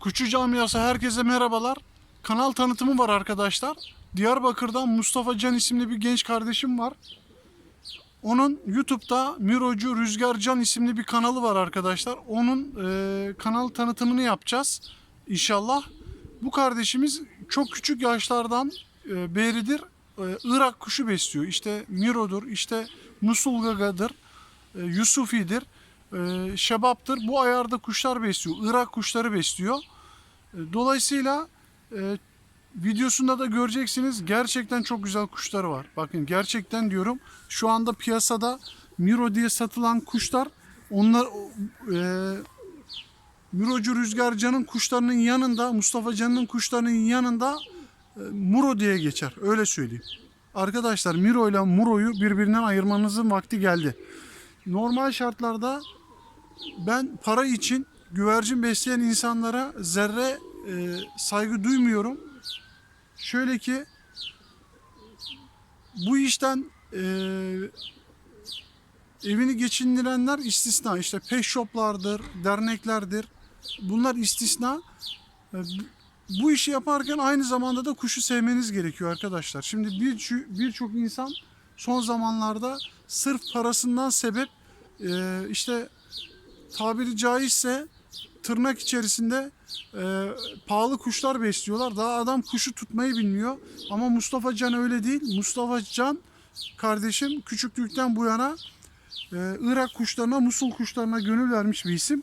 Kuşçu camiası herkese merhabalar. Kanal tanıtımı var arkadaşlar. Diyarbakır'dan Mustafa Can isimli bir genç kardeşim var. Onun YouTube'da Mirocu Rüzgar Can isimli bir kanalı var arkadaşlar. Onun e, kanal tanıtımını yapacağız inşallah. Bu kardeşimiz çok küçük yaşlardan e, beridir e, Irak kuşu besliyor. İşte Miro'dur, işte Musul Gaga'dır, e, Yusufi'dir, e, Şebap'tır. Bu ayarda kuşlar besliyor. Irak kuşları besliyor. E, Dolayısıyla e, videosunda da göreceksiniz gerçekten çok güzel kuşları var. Bakın gerçekten diyorum şu anda piyasada Miro diye satılan kuşlar onlar e, Mirocu Rüzgar kuşlarının yanında Mustafa Can'ın kuşlarının yanında e, Muro diye geçer. Öyle söyleyeyim. Arkadaşlar Miro ile Muro'yu birbirinden ayırmanızın vakti geldi. Normal şartlarda ben para için güvercin besleyen insanlara zerre e, saygı duymuyorum. Şöyle ki bu işten e, evini geçindirenler istisna. İşte pet shoplardır, derneklerdir. Bunlar istisna. E, bu işi yaparken aynı zamanda da kuşu sevmeniz gerekiyor arkadaşlar. Şimdi bir birçok insan son zamanlarda sırf parasından sebep e, işte tabiri caizse tırnak içerisinde e, pahalı kuşlar besliyorlar. Daha adam kuşu tutmayı bilmiyor. Ama Mustafa Can öyle değil. Mustafa Can kardeşim küçüklükten bu yana e, Irak kuşlarına, Musul kuşlarına gönül vermiş bir isim.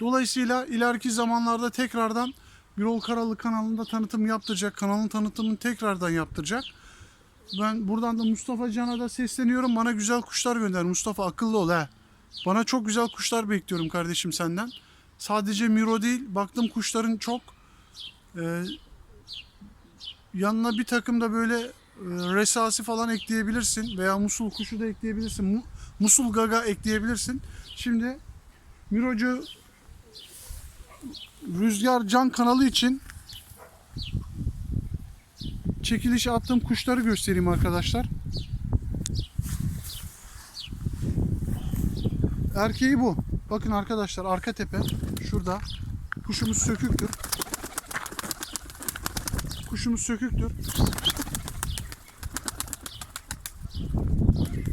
Dolayısıyla ileriki zamanlarda tekrardan Birol Karalı kanalında tanıtım yaptıracak. Kanalın tanıtımını tekrardan yaptıracak. Ben buradan da Mustafa Can'a da sesleniyorum. Bana güzel kuşlar gönder. Mustafa akıllı ol he. Bana çok güzel kuşlar bekliyorum kardeşim senden. Sadece Miro değil. Baktım kuşların çok. Ee, yanına bir takım da böyle e, resasi falan ekleyebilirsin. Veya musul kuşu da ekleyebilirsin. Mu- musul gaga ekleyebilirsin. Şimdi Mirocu Rüzgar Can kanalı için çekiliş attığım kuşları göstereyim arkadaşlar. Erkeği bu. Bakın arkadaşlar arka tepe şurada. Kuşumuz söküktür. Kuşumuz söküktür.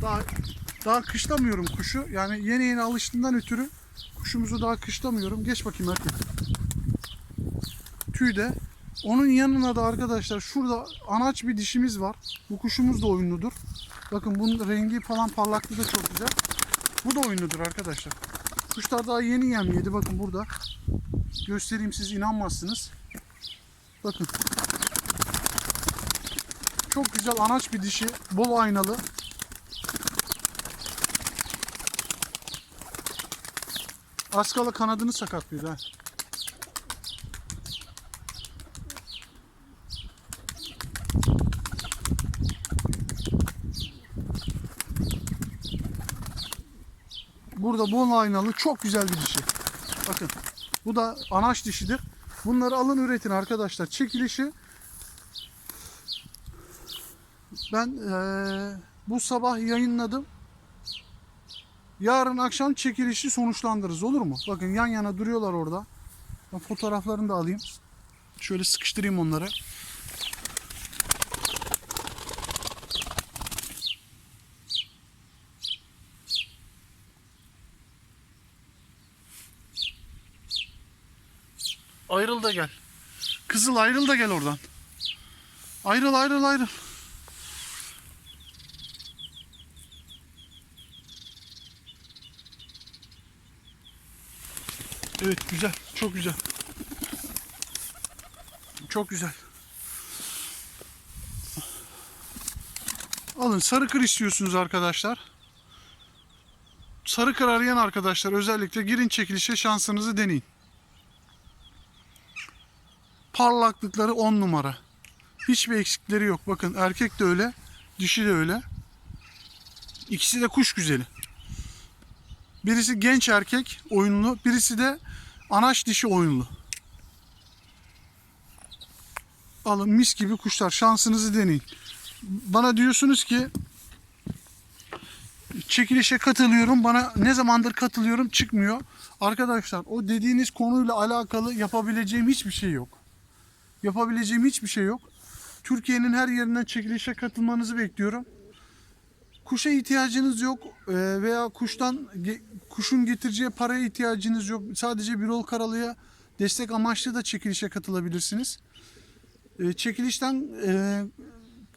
Daha daha kışlamıyorum kuşu. Yani yeni yeni alıştığından ötürü kuşumuzu daha kışlamıyorum. Geç bakayım erkek. Tüyde. Onun yanına da arkadaşlar şurada anaç bir dişimiz var. Bu kuşumuz da oyunludur. Bakın bunun rengi falan parlaklığı da çok güzel. Bu da oyunludur arkadaşlar. Kuşlar daha yeni yem yedi. Bakın burada. Göstereyim siz inanmazsınız. Bakın. Çok güzel anaç bir dişi. Bol aynalı. Askala kanadını sakatlıyor ha. Burada bol aynalı çok güzel bir dişi. Bakın bu da anaç dişidir. Bunları alın üretin arkadaşlar. Çekilişi ben eee, bu sabah yayınladım. Yarın akşam çekilişi sonuçlandırırız olur mu? Bakın yan yana duruyorlar orada. Ben fotoğraflarını da alayım. Şöyle sıkıştırayım onları. Ayrıl da gel. Kızıl ayrıl da gel oradan. Ayrıl ayrıl ayrıl. Evet güzel. Çok güzel. Çok güzel. Alın sarı kır istiyorsunuz arkadaşlar. Sarı kır arayan arkadaşlar özellikle girin çekilişe şansınızı deneyin. Parlaklıkları 10 numara. Hiçbir eksikleri yok. Bakın erkek de öyle, dişi de öyle. İkisi de kuş güzeli. Birisi genç erkek oyunlu, birisi de anaç dişi oyunlu. Alın mis gibi kuşlar. Şansınızı deneyin. Bana diyorsunuz ki çekilişe katılıyorum. Bana ne zamandır katılıyorum çıkmıyor. Arkadaşlar o dediğiniz konuyla alakalı yapabileceğim hiçbir şey yok. Yapabileceğim hiçbir şey yok. Türkiye'nin her yerinden çekilişe katılmanızı bekliyorum. Kuşa ihtiyacınız yok e, veya kuştan kuşun getireceği paraya ihtiyacınız yok. Sadece bir ol karalıya destek amaçlı da çekilişe katılabilirsiniz. E, Çekilişten e,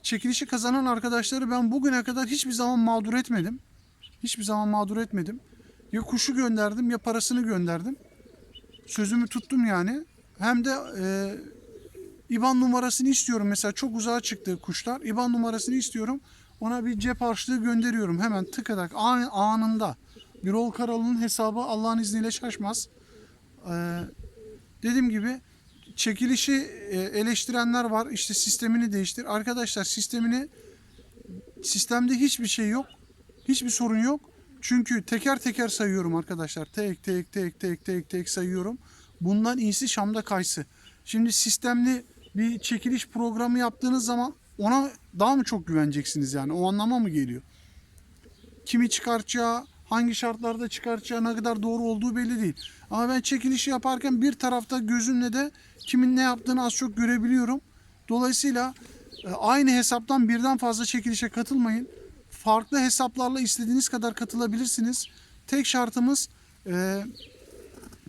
çekilişi kazanan arkadaşları ben bugüne kadar hiçbir zaman mağdur etmedim. Hiçbir zaman mağdur etmedim. Ya kuşu gönderdim ya parasını gönderdim. Sözümü tuttum yani. Hem de e, IBAN numarasını istiyorum. Mesela çok uzağa çıktı kuşlar. IBAN numarasını istiyorum. Ona bir cep harçlığı gönderiyorum. Hemen tıkadak an- anında. Bir ol karalının hesabı Allah'ın izniyle şaşmaz. Ee, dediğim gibi çekilişi e, eleştirenler var. İşte sistemini değiştir. Arkadaşlar sistemini sistemde hiçbir şey yok. Hiçbir sorun yok. Çünkü teker teker sayıyorum arkadaşlar. Tek tek tek tek tek tek sayıyorum. Bundan iyisi Şam'da kaysı. Şimdi sistemli bir çekiliş programı yaptığınız zaman ona daha mı çok güveneceksiniz yani? O anlama mı geliyor? Kimi çıkartacağı, hangi şartlarda çıkartacağı, ne kadar doğru olduğu belli değil. Ama ben çekilişi yaparken bir tarafta gözümle de kimin ne yaptığını az çok görebiliyorum. Dolayısıyla e, aynı hesaptan birden fazla çekilişe katılmayın. Farklı hesaplarla istediğiniz kadar katılabilirsiniz. Tek şartımız e,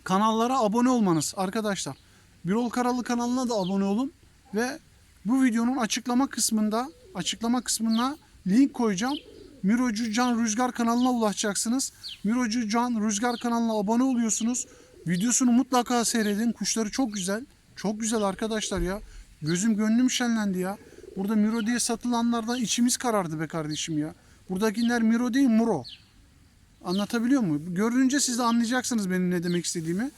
kanallara abone olmanız arkadaşlar. Birol Karalı kanalına da abone olun ve bu videonun açıklama kısmında açıklama kısmına link koyacağım. Mirocu Can Rüzgar kanalına ulaşacaksınız. Mirocu Can Rüzgar kanalına abone oluyorsunuz. Videosunu mutlaka seyredin. Kuşları çok güzel. Çok güzel arkadaşlar ya. Gözüm gönlüm şenlendi ya. Burada Miro diye satılanlardan içimiz karardı be kardeşim ya. Buradakiler Miro değil Muro. Anlatabiliyor muyum? Görünce siz de anlayacaksınız benim ne demek istediğimi.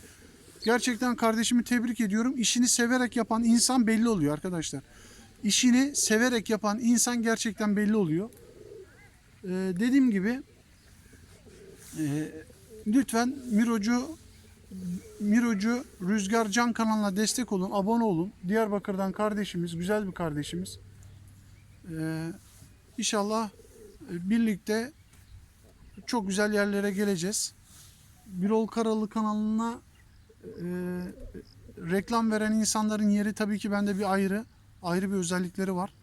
Gerçekten kardeşimi tebrik ediyorum. İşini severek yapan insan belli oluyor arkadaşlar. İşini severek yapan insan gerçekten belli oluyor. Ee, dediğim gibi e, lütfen Mirocu Mirocu Rüzgar Can kanalına destek olun, abone olun. Diyarbakır'dan kardeşimiz, güzel bir kardeşimiz. Ee, inşallah e, birlikte çok güzel yerlere geleceğiz. Birol Karalı kanalına e, reklam veren insanların yeri tabii ki bende bir ayrı. Ayrı bir özellikleri var.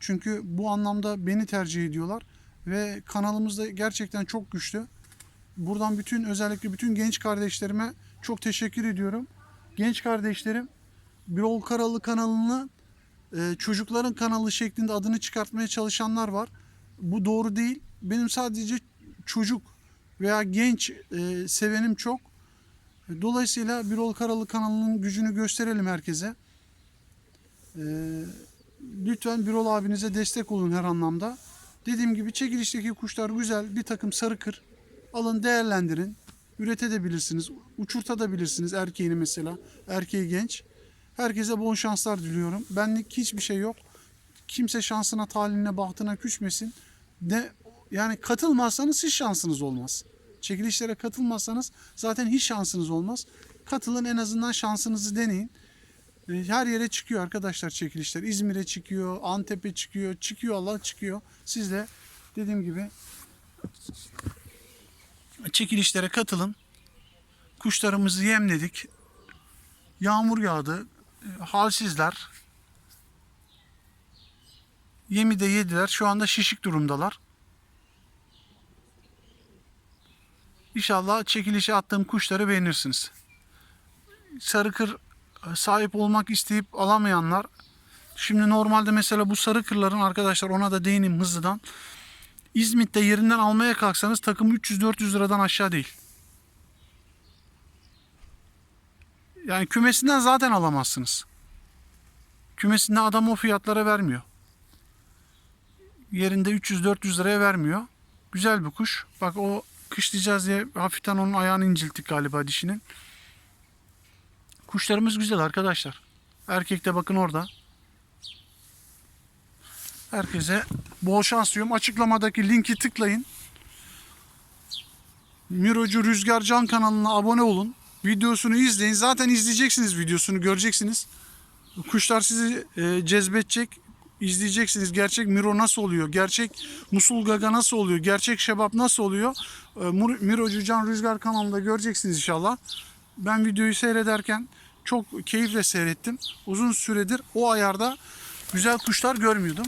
Çünkü bu anlamda beni tercih ediyorlar. Ve kanalımız da gerçekten çok güçlü. Buradan bütün özellikle bütün genç kardeşlerime çok teşekkür ediyorum. Genç kardeşlerim Birol Karalı kanalını e, çocukların kanalı şeklinde adını çıkartmaya çalışanlar var. Bu doğru değil. Benim sadece çocuk veya genç e, sevenim çok. Dolayısıyla Birol Karalı kanalının gücünü gösterelim herkese. E, lütfen Birol abinize destek olun her anlamda. Dediğim gibi çekilişteki kuşlar güzel. Bir takım sarı kır. Alın değerlendirin. Üretebilirsiniz. Uçurtabilirsiniz erkeğini mesela. Erkeği genç. Herkese bol şanslar diliyorum. Benlik hiçbir şey yok. Kimse şansına, taline, bahtına küçmesin. De yani katılmazsanız hiç şansınız olmaz. Çekilişlere katılmazsanız zaten hiç şansınız olmaz. Katılın en azından şansınızı deneyin. E, Her yere çıkıyor arkadaşlar çekilişler. İzmir'e çıkıyor, Antep'e çıkıyor, çıkıyor Allah çıkıyor. Siz de dediğim gibi çekilişlere katılın. Kuşlarımızı yemledik. Yağmur yağdı. E, Halsizler. Yemi de yediler. Şu anda şişik durumdalar. İnşallah çekilişe attığım kuşları beğenirsiniz. Sarıkır sahip olmak isteyip alamayanlar Şimdi normalde mesela bu sarı kırların arkadaşlar ona da değineyim hızlıdan. İzmit'te yerinden almaya kalksanız takım 300-400 liradan aşağı değil. Yani kümesinden zaten alamazsınız. Kümesinde adam o fiyatlara vermiyor. Yerinde 300-400 liraya vermiyor. Güzel bir kuş. Bak o kışlayacağız diye hafiften onun ayağını incilttik galiba dişinin. Kuşlarımız güzel arkadaşlar. Erkek de bakın orada. Herkese bol şans diyorum. Açıklamadaki linki tıklayın. Mirocu Rüzgar Can kanalına abone olun. Videosunu izleyin. Zaten izleyeceksiniz videosunu göreceksiniz. Kuşlar sizi e, cezbedecek. İzleyeceksiniz. Gerçek Miro nasıl oluyor? Gerçek Musul Gaga nasıl oluyor? Gerçek Şebap nasıl oluyor? Ee, Mur- Mirocu Can Rüzgar kanalında göreceksiniz inşallah. Ben videoyu seyrederken çok keyifle seyrettim. Uzun süredir o ayarda güzel kuşlar görmüyordum.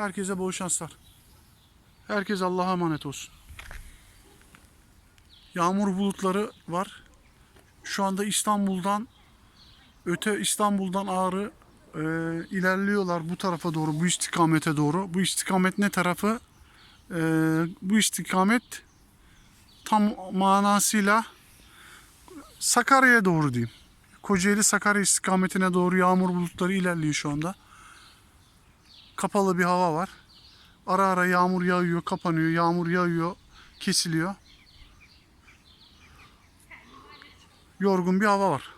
Herkese bol şanslar. Herkes Allah'a emanet olsun. Yağmur bulutları var. Şu anda İstanbul'dan öte İstanbul'dan Ağrı e, ilerliyorlar bu tarafa doğru, bu istikamete doğru. Bu istikamet ne tarafı? E, bu istikamet tam manasıyla Sakarya'ya doğru diyeyim. Kocaeli Sakarya istikametine doğru yağmur bulutları ilerliyor şu anda. Kapalı bir hava var. Ara ara yağmur yağıyor, kapanıyor, yağmur yağıyor, kesiliyor. Yorgun bir hava var.